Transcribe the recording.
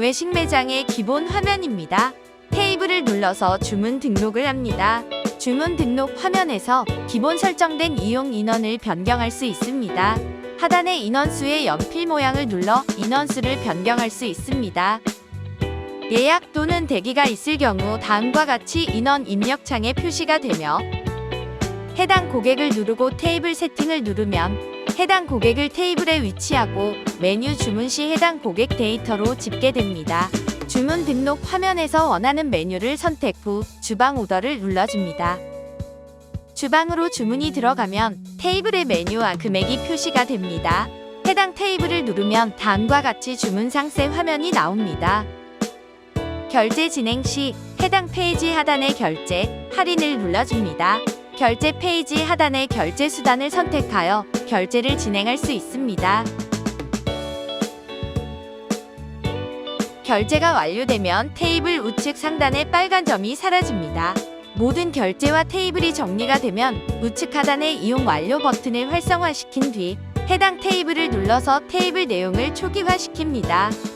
외식 매장의 기본 화면입니다. 테이블을 눌러서 주문 등록을 합니다. 주문 등록 화면에서 기본 설정된 이용 인원을 변경할 수 있습니다. 하단의 인원수의 연필 모양을 눌러 인원수를 변경할 수 있습니다. 예약 또는 대기가 있을 경우 다음과 같이 인원 입력창에 표시가 되며 해당 고객을 누르고 테이블 세팅을 누르면 해당 고객을 테이블에 위치하고 메뉴 주문 시 해당 고객 데이터로 집계됩니다. 주문 등록 화면에서 원하는 메뉴를 선택 후 주방 오더를 눌러줍니다. 주방으로 주문이 들어가면 테이블의 메뉴와 금액이 표시가 됩니다. 해당 테이블을 누르면 다음과 같이 주문 상세 화면이 나옵니다. 결제 진행 시 해당 페이지 하단의 결제, 할인을 눌러줍니다. 결제 페이지 하단의 결제 수단을 선택하여 결제를 진행할 수 있습니다. 결제가 완료되면 테이블 우측 상단의 빨간 점이 사라집니다. 모든 결제와 테이블이 정리가 되면 우측 하단의 이용 완료 버튼을 활성화시킨 뒤 해당 테이블을 눌러서 테이블 내용을 초기화시킵니다.